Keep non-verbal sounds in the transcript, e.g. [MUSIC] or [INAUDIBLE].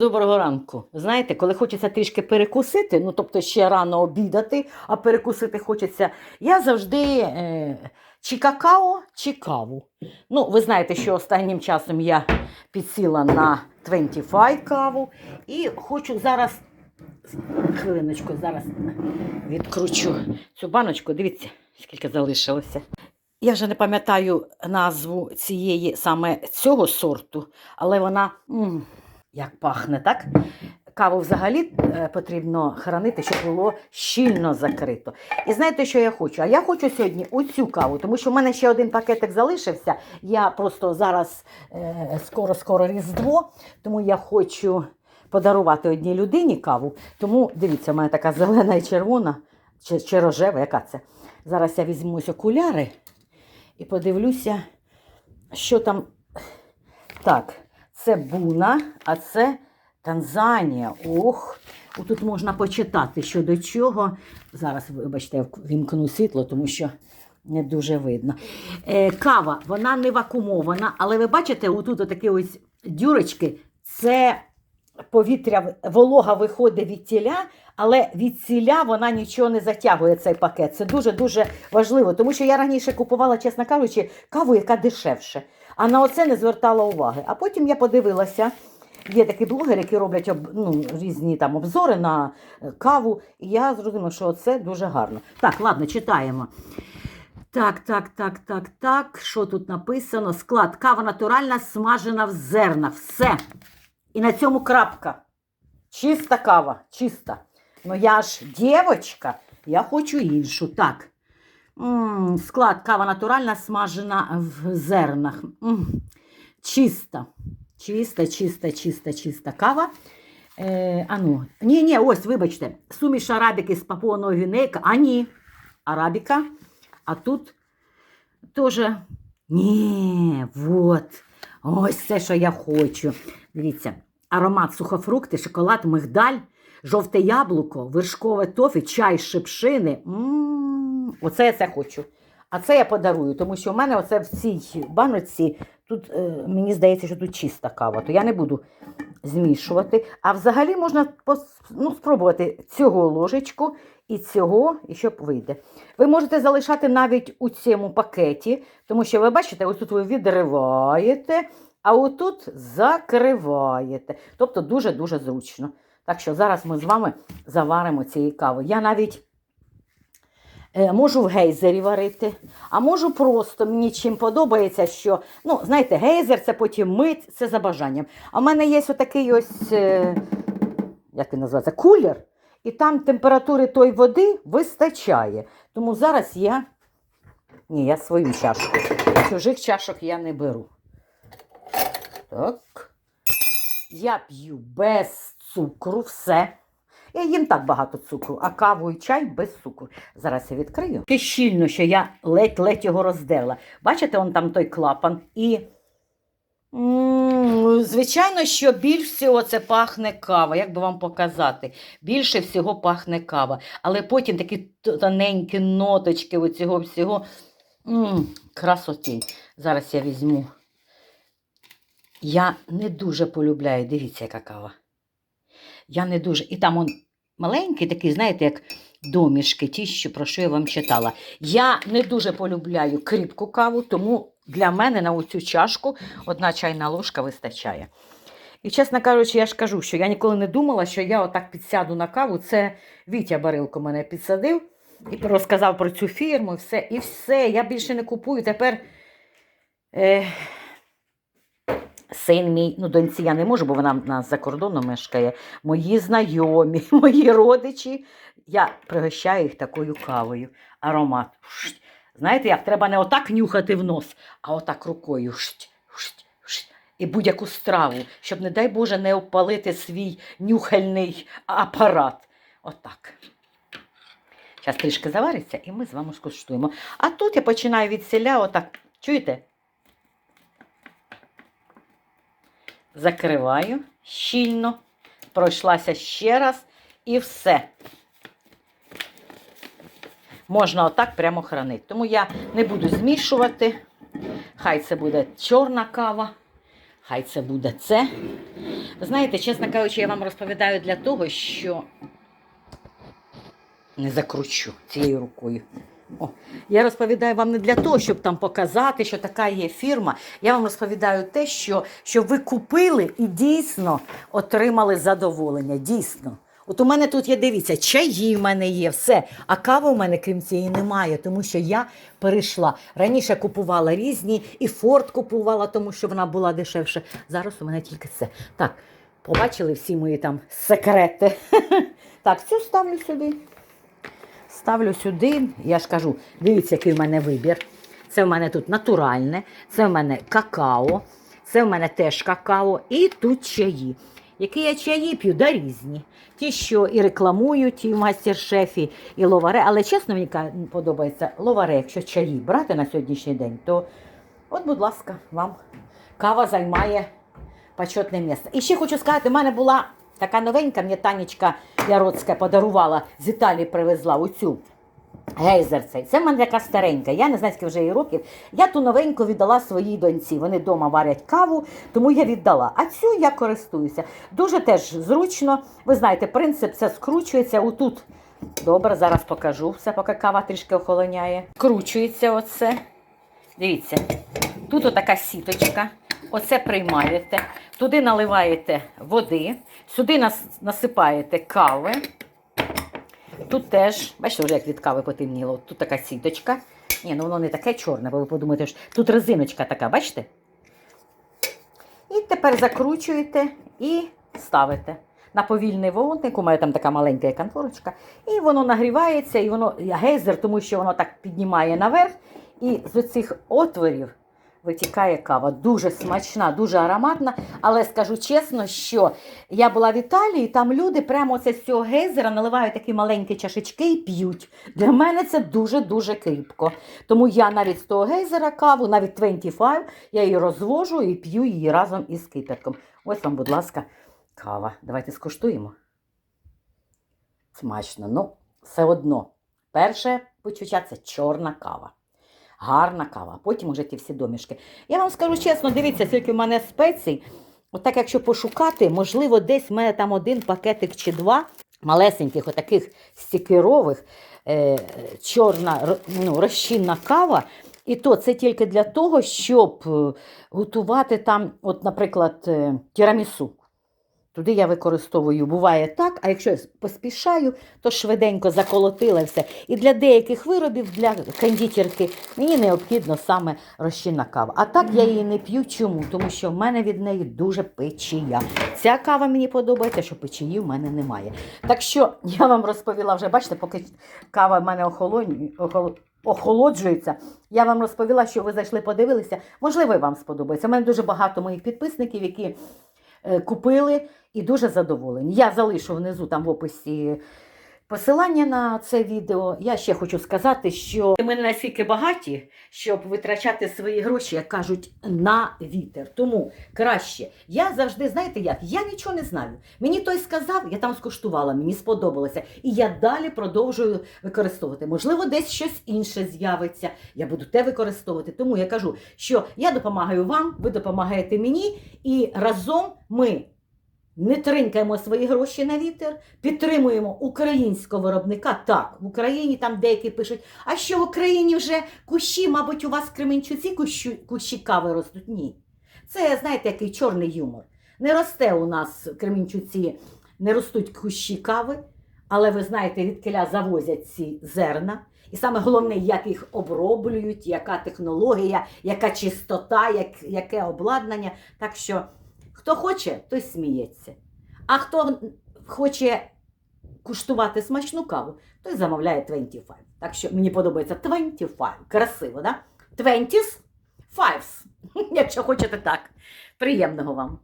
Доброго ранку. Знаєте, коли хочеться трішки перекусити, ну тобто ще рано обідати, а перекусити хочеться, я завжди е, чи какао, чи каву. Ну, ви знаєте, що останнім часом я підсіла на 25 каву і хочу зараз. Хвилиночку, зараз відкручу цю баночку. Дивіться, скільки залишилося. Я вже не пам'ятаю назву цієї саме цього сорту, але вона. м, як пахне, так? Каву взагалі е, потрібно хранити, щоб було щільно закрито. І знаєте, що я хочу? А я хочу сьогодні оцю каву, тому що в мене ще один пакетик залишився. Я просто зараз е, скоро-скоро Різдво, тому я хочу подарувати одній людині каву. Тому дивіться, в мене така зелена і червона, чи, чи рожева, яка це? Зараз я візьму окуляри і подивлюся, що там. Так. Це Буна, а це Танзанія. Ох, тут можна почитати, що до чого. Зараз, вибачте, я вімкну світло, тому що не дуже видно. Е, кава, вона не вакуумована, але ви бачите, отут такі ось дюрочки, це повітря, волога виходить від тіля, але від ціля вона нічого не затягує цей пакет. Це дуже-дуже важливо, тому що я раніше купувала, чесно кажучи, каву, яка дешевше. А на оце не звертала уваги. А потім я подивилася. Є такі блогери, які роблять ну, різні там обзори на е, каву, і я зрозуміла, що це дуже гарно. Так, ладно, читаємо. Так, так, так, так, так. Що тут написано? Склад кава натуральна, смажена в зернах. Все. І на цьому крапка. Чиста кава, чиста. Ну я ж дівчинка, я хочу іншу. Так. М, Склад кава натуральна, смажена в зернах. Чиста. Чиста, чиста, чиста, чиста кава. Е, а ну, ні, ні, ось, вибачте, суміш арабіки з папуаного гвінейка. А ні, арабіка. А тут теж. Ні, от. Ось це, що я хочу. Дивіться, аромат сухофрукти, шоколад, мигдаль, жовте яблуко, вершкове тофі, чай шипшини. М, Оце я це хочу. А це я подарую, тому що в мене оце в цій баночці, тут е, мені здається, що тут чиста кава, то я не буду змішувати. А взагалі можна ну, спробувати цього ложечку і цього, і щоб вийде. Ви можете залишати навіть у цьому пакеті, тому що ви бачите, ось тут ви відриваєте, а отут закриваєте. Тобто дуже-дуже зручно. Так що зараз ми з вами заваримо цієї кави. Я навіть можу в гейзері варити, а можу просто мені чим подобається, що, ну, знаєте, гейзер це потім мить, це за бажанням. А в мене є отакий ось, е, як він називається, кулер, і там температури тої води вистачає. Тому зараз я. Ні, я свою чашку. Чужих чашок я не беру. Так. Я п'ю без цукру, все. Я їм так багато цукру, а каву і чай без цукру. Зараз я відкрию. Таке щільно, що я ледь-ледь його роздерла. Бачите, он там той клапан. І, м, звичайно, що більш всього це пахне кава. Як би вам показати? Більше всього пахне кава. Але потім такі тоненькі ноточки оцього всього. М, красоті. Зараз я візьму. Я не дуже полюбляю, дивіться, яка кава. Я не дуже. І там он маленький такий, знаєте, як домішки, ті, що, про що я вам читала. Я не дуже полюбляю кріпку каву, тому для мене на оцю чашку одна чайна ложка вистачає. І, чесно кажучи, я ж кажу, що я ніколи не думала, що я отак підсяду на каву. Це Вітя Барилко мене підсадив і розказав про цю фірму, і все. І все, я більше не купую. Тепер. Е, Син мій, ну доньці я не можу, бо вона в нас за кордоном мешкає. Мої знайомі, [LAUGHS] мої родичі. Я пригощаю їх такою кавою. Аромат. Знаєте, як треба не отак нюхати в нос, а отак рукою. І будь-яку страву, щоб, не дай Боже, не опалити свій нюхальний апарат. Отак. Зараз трішки завариться, і ми з вами скуштуємо. А тут я починаю від селя, отак. Чуєте? Закриваю щільно, пройшлася ще раз і все. Можна отак прямо хранити. Тому я не буду змішувати. Хай це буде чорна кава, Хай це буде це. Знаєте, чесно кажучи, я вам розповідаю для того, що не закручу цією рукою. О, я розповідаю вам не для того, щоб там показати, що така є фірма. Я вам розповідаю те, що, що ви купили і дійсно отримали задоволення. Дійсно. От у мене тут є, дивіться, чаї в мене є, все. А кави в мене, крім цієї, немає, тому що я перейшла. Раніше купувала різні, і форт купувала, тому що вона була дешевше. Зараз у мене тільки це. Так, побачили всі мої там секрети. [LAUGHS] Так, цю ставлю сюди. Ставлю сюди, я ж кажу, дивіться, який в мене вибір. Це в мене тут натуральне, це в мене какао, це в мене теж какао, і тут чаї. Які я чаї п'ю, да різні. Ті, що і рекламують, і в мастер-шефі, і ловаре. Але чесно, мені подобається ловаре, якщо чаї брати на сьогоднішній день, то от, будь ласка, вам кава займає почетне місце. І ще хочу сказати, в мене була така новенька, мені Танечка Яроцька подарувала, з Італії привезла оцю гейзер цей. Це в мене така старенька, я не знаю, скільки вже їй років. Я ту новеньку віддала своїй доньці. Вони вдома варять каву, тому я віддала. А цю я користуюся. Дуже теж зручно. Ви знаєте, принцип це скручується отут. Добре, зараз покажу все, поки кава трішки охолоняє. Скручується оце. Дивіться, тут отака сіточка. Оце приймаєте, туди наливаєте води, сюди насипаєте кави. Тут теж, бачите, вже як від кави потемніло. Тут така сіточка. Ні, ну воно не таке чорне, бо ви подумаєте, що тут резиночка така, бачите? І тепер закручуєте і ставите. На повільний вогник, у мене там така маленька конторочка, і воно нагрівається, і воно гейзер, тому що воно так піднімає наверх, і з оцих отворів витікає кава. Дуже смачна, дуже ароматна. Але скажу чесно, що я була в Італії, там люди прямо оце з цього гейзера наливають такі маленькі чашечки і п'ють. Для мене це дуже-дуже кріпко. Тому я навіть з того гейзера каву, навіть 25, я її розвожу і п'ю її разом із кипятком. Ось вам, будь ласка, кава. Давайте скуштуємо. Смачно. Ну, все одно. Перше почуття це чорна кава. Гарна кава, потім уже ті всі домішки. Я вам скажу чесно, дивіться, скільки в мене спецій. Отак, якщо пошукати, можливо, десь в мене там один пакетик чи два малесеньких, отаких стікерових, е, чорна ну, розчинна кава. І то це тільки для того, щоб е, готувати там, от, наприклад, е, тірамісу. Туди я використовую, буває так, а якщо я поспішаю, то швиденько заколотила все. І для деяких виробів, для кондитерки, мені необхідно саме розчинна кава. А так я її не п'ю. Чому? Тому що в мене від неї дуже печія. Ця кава мені подобається, що печії в мене немає. Так що я вам розповіла вже, бачите, поки кава в мене охолонь... охол- охолоджується, я вам розповіла, що ви зайшли, подивилися. Можливо, вам сподобається. У мене дуже багато моїх підписників, які купили і дуже задоволені. Я залишу внизу там в описі посилання на це відео. Я ще хочу сказати, що ми настільки багаті, щоб витрачати свої гроші, як кажуть, на вітер. Тому краще. Я завжди, знаєте як, я нічого не знаю. Мені той сказав, я там скуштувала, мені сподобалося. І я далі продовжую використовувати. Можливо, десь щось інше з'явиться. Я буду те використовувати. Тому я кажу, що я допомагаю вам, ви допомагаєте мені, і разом ми. Не тринькаємо свої гроші на вітер, підтримуємо українського виробника. Так, в Україні там деякі пишуть, а що в Україні вже кущі, мабуть, у вас в Кременчуці кущі, кущі кави ростуть? Ні. Це, знаєте, який чорний юмор. Не росте у нас в Кременчуці, не ростуть кущі кави, але ви знаєте, відкиля завозять ці зерна. І саме головне, як їх оброблюють, яка технологія, яка чистота, як, яке обладнання. Так що Хто хоче, той сміється. А хто хоче куштувати смачну каву, той замовляє 25. Так що мені подобається 25. Красиво, да? 20 fives. [LAUGHS] Якщо хочете так. Приємного вам.